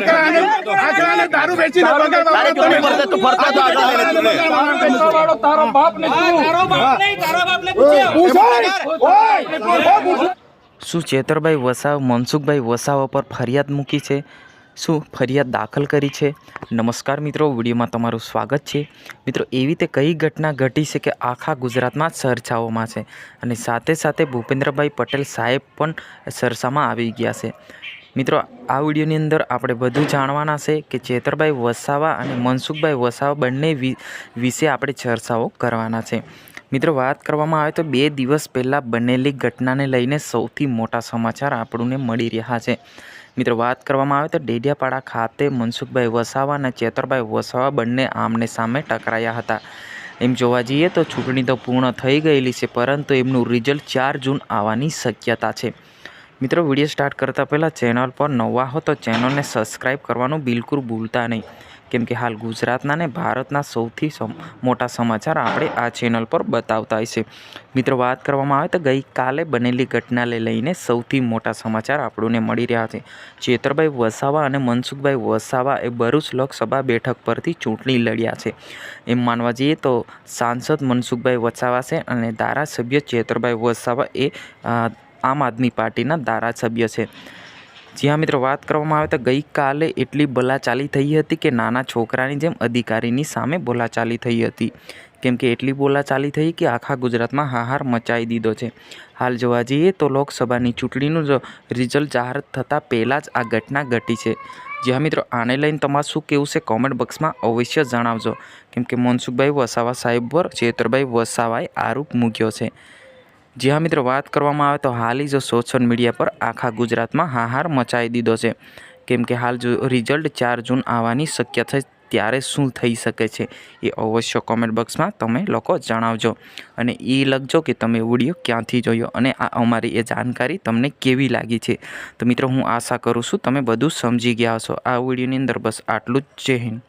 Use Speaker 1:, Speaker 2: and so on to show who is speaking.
Speaker 1: આકરાને આકરાને દારૂ વેચીને બગાડવા
Speaker 2: તારે કેવું નહીં પડતું? તું આગળ લઈને તું લે.
Speaker 3: વાળો તારો બાપ ને
Speaker 4: તારો બાપ નહીં તારો બાપ ને પૂછ્યો
Speaker 1: પૂછો! ઓય! ઓ પૂછો!
Speaker 5: શું ચેતરભાઈ વસાવ મનસુખભાઈ વસાવા પર ફરિયાદ મૂકી છે શું ફરિયાદ દાખલ કરી છે નમસ્કાર મિત્રો વિડીયોમાં તમારું સ્વાગત છે મિત્રો એવી તે કઈ ઘટના ઘટી છે કે આખા ગુજરાતમાં ચર્ચાઓમાં છે અને સાથે સાથે ભૂપેન્દ્રભાઈ પટેલ સાહેબ પણ ચર્ચામાં આવી ગયા છે મિત્રો, આ વિડીયોની અંદર આપણે બધું જાણવાના છે કે ચેતરભાઈ વસાવા અને મનસુખભાઈ વસાવા બંને વિશે આપણે ચર્ચાઓ કરવાના છે. મિત્રો, વાત કરવામાં આવે તો બે દિવસ પહેલાં બનેલી ઘટનાને લઈને સૌથી મોટા સમાચાર આપણને મળી રહ્યા છે. મિત્રો, વાત કરવામાં આવે તો ડેડિયાપાડા ખાતે મનસુખભાઈ વસાવા અને ચેતરભાઈ વસાવા બંને આમને સામે ટકરાયા હતા. એમ જોવા જઈએ તો ચૂંટણી તો પૂર્ણ થઈ ગયેલી છે, પરંતુ એમનું રિઝલ્ટ ચાર જૂન આવવાની શક્યતા છે. મિત્રો, વીડિયો સ્ટાર્ટ કરતાં પહેલાં ચેનલ પર નવા હો તો ચેનલને સબસ્ક્રાઈબ કરવાનું બિલકુલ ભૂલતા નહીં. કેમ કે હાલ ગુજરાતના ને ભારતના સૌથી મોટા સમાચાર આપણે આ ચેનલ પર બતાવતા છે મિત્રો, વાત કરવામાં આવે તો ગઈકાલે બનેલી ઘટનાને લઈને સૌથી મોટા સમાચાર આપણને મળી રહ્યા છે. ચેતરભાઈ વસાવા અને મનસુખભાઈ વસાવા એ ભરૂચ લોકસભા બેઠક પરથી ચૂંટણી લડ્યા છે. એમ માનવા જઈએ તો સાંસદ મનસુખભાઈ વસાવા છે અને ધારાસભ્ય ચેતરભાઈ વસાવા એ આમ આદમી પાર્ટીના ધારાસભ્ય છે. જ્યાં મિત્રો વાત કરવામાં આવે તો ગઈકાલે એટલી બોલાચાલી થઈ હતી કે નાના છોકરાની જેમ અધિકારીની સામે બોલાચાલી થઈ હતી. કેમ કે એટલી બોલાચાલી થઈ કે આખા ગુજરાતમાં હાહાર મચાવી દીધો છે. હાલ જોવા જઈએ તો લોકસભાની ચૂંટણીનું જ રિઝલ્ટ જાહેર થતાં પહેલાં જ આ ઘટના ઘટી છે. જ્યાં મિત્રો આને લઈને તમારું શું કેવું છે કોમેન્ટ બોક્સમાં અવશ્ય જણાવજો. કેમ કે મનસુખભાઈ વસાવા સાહેબ પર ચેતરભાઈ વસાવાએ આરોપ મૂક્યો છે. જ્યાં મિત્રો, વાત કરવામાં આવે તો હાલ જ સોશિયલ મીડિયા પર આખા ગુજરાતમાં હાહાર મચાવી દીધો છે. કેમ કે હાલ જો રિઝલ્ટ ચાર જૂન આવવાની શક્યતા છે ત્યારે શું થઈ શકે છે એ અવશ્ય કોમેન્ટ બોક્સમાં તમે લોકો જણાવજો. અને એ લખજો કે તમે વીડિયો ક્યાંથી જોયો અને આ અમારી એ જાણકારી તમને કેવી લાગી છે. તો મિત્રો, હું આશા કરું છું તમે બધું સમજી ગયા હશો. આ વિડીયોની અંદર બસ આટલું જ. જય હિન્દ.